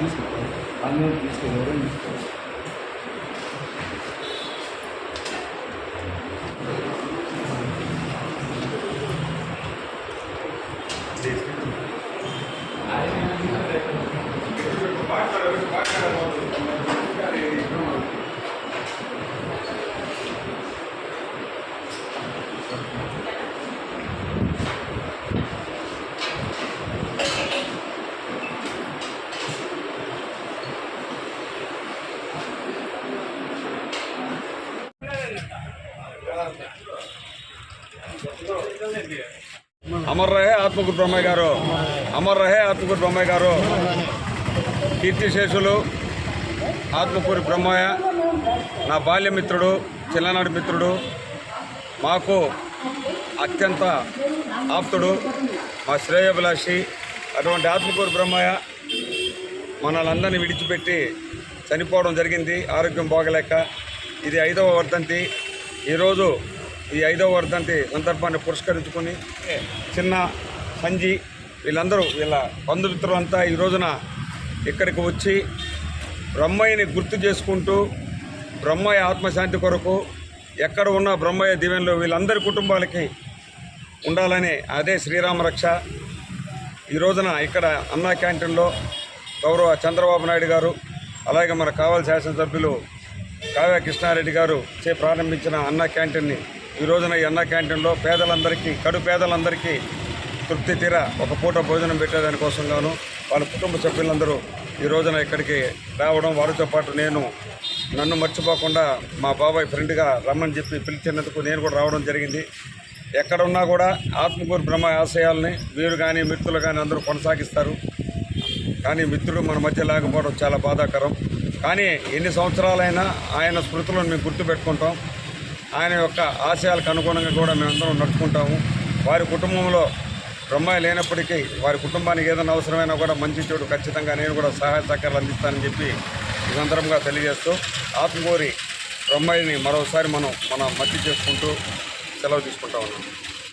తీసుకో అన్నీ తీసుకో ఎవరైనా తీసుకో అమర్ రహే ఆత్మకూరు బ్రహ్మయ్య గారు. అమర్ రహే ఆత్మకూరు బ్రహ్మయ్య గారు. కీర్తిశేషులు ఆత్మకూరి బ్రహ్మయ్య నా బాల్యమిత్రుడు చిన్ననాటి మిత్రుడు మాకు అత్యంత ఆప్తుడు మా శ్రేయోభిలాషి అటువంటి ఆత్మకూరు బ్రహ్మయ్య మనల్ని విడిచిపెట్టి చనిపోవడం జరిగింది. ఆరోగ్యం బాగలేక ఇది ఐదవ వర్ధంతి. ఈరోజు ఈ ఐదవ వర్ధంతి సందర్భాన్ని పురస్కరించుకొని చిన్న సంజి వీళ్ళందరూ వీళ్ళ బంధుమిత్రులంతా ఈ రోజున ఇక్కడికి వచ్చి బ్రహ్మయ్యని గుర్తు చేసుకుంటూ బ్రహ్మయ్య ఆత్మశాంతి కొరకు ఎక్కడ ఉన్న బ్రహ్మయ్య దీవెనలో వీళ్ళందరి కుటుంబాలకి ఉండాలని అదే శ్రీరామ రక్ష. ఈ రోజున ఇక్కడ అన్నా క్యాంటీన్లో గౌరవ చంద్రబాబు నాయుడు గారు అలాగే మన కావలి శాసనసభ్యులు కావ్య కృష్ణారెడ్డి గారు చే ప్రారంభించిన అన్న క్యాంటీన్ని ఈ రోజున ఈ అన్న క్యాంటీన్లో పేదలందరికీ కడు పేదలందరికీ తృప్తి తీర ఒక పూట భోజనం పెట్టేదాని కోసం గాను వాళ్ళ కుటుంబ సభ్యులందరూ ఈ రోజున ఇక్కడికి రావడం వారితో పాటు నేను నన్ను మర్చిపోకుండా మా బాబాయ్ ఫ్రెండ్గా రమ్మని చెప్పి పిలిచినందుకు నేను కూడా రావడం జరిగింది. ఎక్కడ ఉన్నా కూడా ఆత్మకూరు బ్రహ్మ ఆశయాల్ని వీరు కానీ మిత్రులు కానీ అందరూ కొనసాగిస్తారు. కానీ మిత్రుడు మన మధ్య లేకపోవడం చాలా బాధాకరం. కానీ ఎన్ని సంవత్సరాలైనా ఆయన స్మృతులను మేము గుర్తుపెట్టుకుంటాం. ఆయన యొక్క ఆశయాలకు అనుగుణంగా కూడా మేమందరం నడుచుకుంటాము. వారి కుటుంబంలో బ్రహ్మాయి లేనప్పటికీ వారి కుటుంబానికి ఏదైనా అవసరమైనా కూడా మంచి చెడు ఖచ్చితంగా నేను కూడా సహాయ సహకారాలు అందిస్తానని చెప్పి ఈ సందర్భంగా తెలియజేస్తూ ఆత్మకూరి బ్రహ్మాయిని మరోసారి మనం మన మట్టి చేసుకుంటూ సెలవు తీసుకుంటా ఉన్నాం.